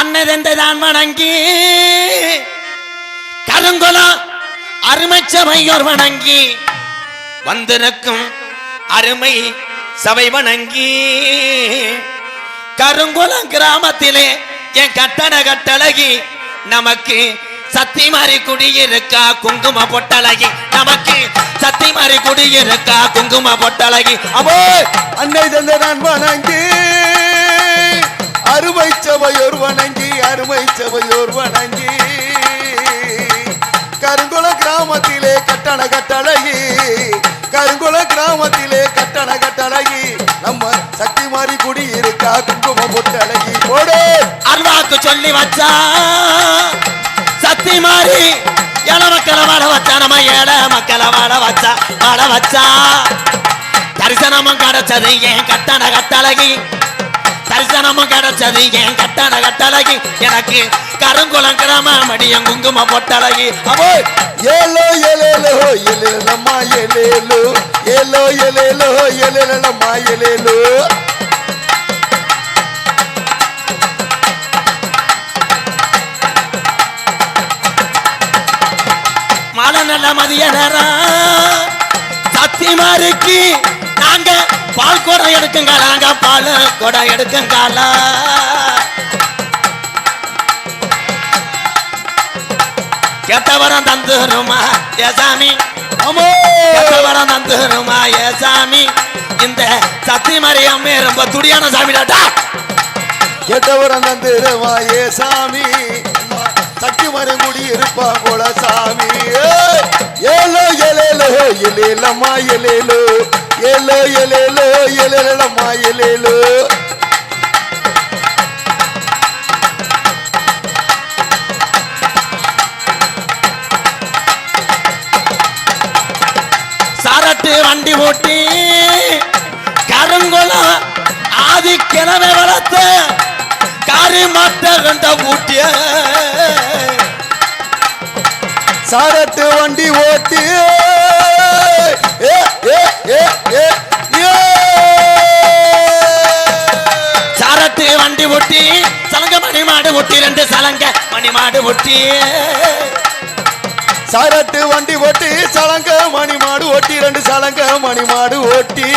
அன்னதென்றதான் வணங்கி கருங்குலம் அருமை சபையோர் வணங்கி வந்திருக்கும் அருமை சபை வணங்கி. கருங்குளம் கிராமத்திலே என் கட்டட கட்டழகி நமக்கு சத்திமாரி குடியிருக்கா குங்கும பொட்டழகி. நமக்கு சத்திமாரி குடியிருக்கா குங்கும பொட்டழகி. அபோ அன்னை தந்தை நான் வணங்கி வணங்கி அருமை செவையோர் வணங்கி. கருங்குள கிராமத்திலே கட்டண கட்டழகி கருங்குள கிராமத்திலே கட்டண கட்டழகி நம்ம சக்தி மாறி குடி இருக்கா குங்கும பொட்டழகி போடு. அருவாக்கு சொல்லி வச்சா சக்தி மாறி ஏழ மக்களை வாழ வச்சா நம்ம ஏழ மக்களை வாழ வச்சா வாழ வச்சா. தரிசனமும் கிடைச்சது ஏன் கட்டண கட்டழகி தரிசனமும் கிடைச்சது. என் கட்டண கட்டழகி எனக்கு கருங்குளம் கிராம மடியம் குங்கும பொட்டழகி அபோ ஏலோ எலேலோ எலேலம்மா எலேலோ ஏலோ எலேலோ எலேலம்மா எலேலோ மழை நல்ல மதிய நேரம். சத்தி மாறிக்கு நாங்க பால் குடம் எடுக்குங்க நாங்க பால் குடம் எடுக்குங்கால கெட்டவரம் தந்துருமா ஏசாமி கெட்டவரம் தந்துருமா ஏசாமி இந்த சத்தி மாரியம்மே ரொம்ப துடியான சாமிடாட்டா கெட்டவரம் தந்திரமா ஏ சாமி? சக்தி மரம் குடி இருப்பா போல சாமி. ஏலோ எலேலோ எலேலம்மா எலேலோ ஏலோ எலேலோ எலேலம்மா எலேலோ சரட்டு வண்டி ஓட்டி கருங்குளம் ஆதி கிழமை வளர்த்த காரி மாட்ட கண்ட ஊட்டிய சரட்டு வண்டி ஓட்டி ஏ, ஏ, ஏ. ஓட்டி ரெண்டு சலங்க மணி மாடு ஓட்டி சாரட்டு வண்டி ஓட்டி சலங்க மணி மாடு ஓட்டி ரெண்டு சலங்க மணி மாடு ஓட்டி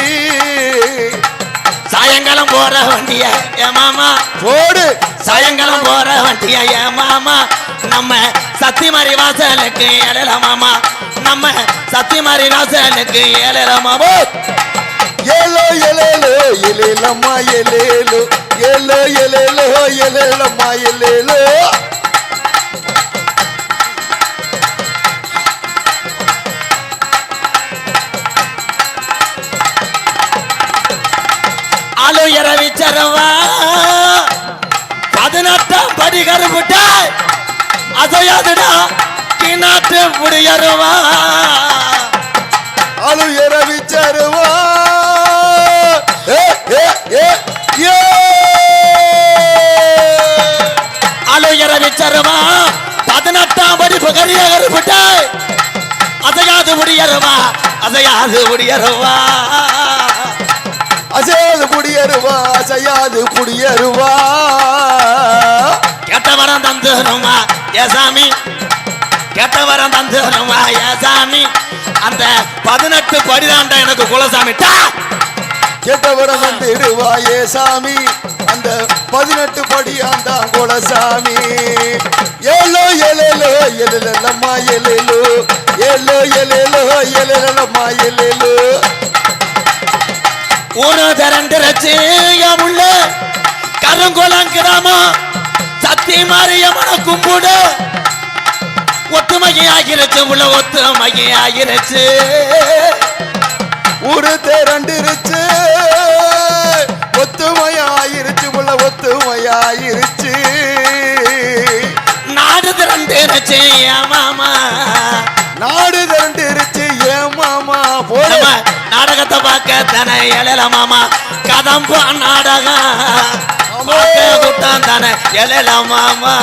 சாயங்காலம் போற வண்டிய ஏ மாமா. போடு. சாயங்காலம் போற வண்டிய ஏ மாமா. நம்ம சத்திமாரி வாசலுக்கு ஏழல மாமா. நம்ம சத்திமாரி வாசலுக்கு ஏழல மாமா. ஏலோ எலேலோ எலேலம்மா எலேலோ ஏலோ எலேலோ எலேலம்மா எலேலோ ஆளு இரவிச்சரவா பதினெட்டாம் படி கருப்புட்டா அசையாதுடா கிணாட்டு முடியருவா. அலு இரவிச்சருவா முடியருவா அசையாது முடியருவா அசையாது குடியருவா அசையாது குடியருவா கெட்டவரம் தந்துருமா ஏசாமி கெட்டவரம் தந்துருமா ஏசாமி அந்த பதினெட்டு படிதாண்டா எனக்கு குலசாமி! கெட்டவரம் வந்துடுவா ஏ சாமி? அந்த பதினெட்டு படியாந்தா குலசாமி. ஏலோ எலேலோ எலேலம்மா எலேலோ ஏலோ எலேலோ எலேலம்மா எலேலோ ஊரு திரண்டுருச்சு உள்ள கருங்குளம் கிராமம் சத்தி மாரியம்மன கும்பிடு. ஒத்துமையை ஆகிருச்சு உள்ள ஒத்துமையை ஆகிருச்சு ஊரு திரண்டிருச்சு. ஒத்துமையாயிருச்சு நாடு என் மாமா. நாடு திரண்டிருச்சு ஏன் மாமா. போல நம்ம நாடகத்தை பார்க்க தானே எழல மாமா. கதம்பா நாடகம். கூட்டம் தானே எழல மாமா.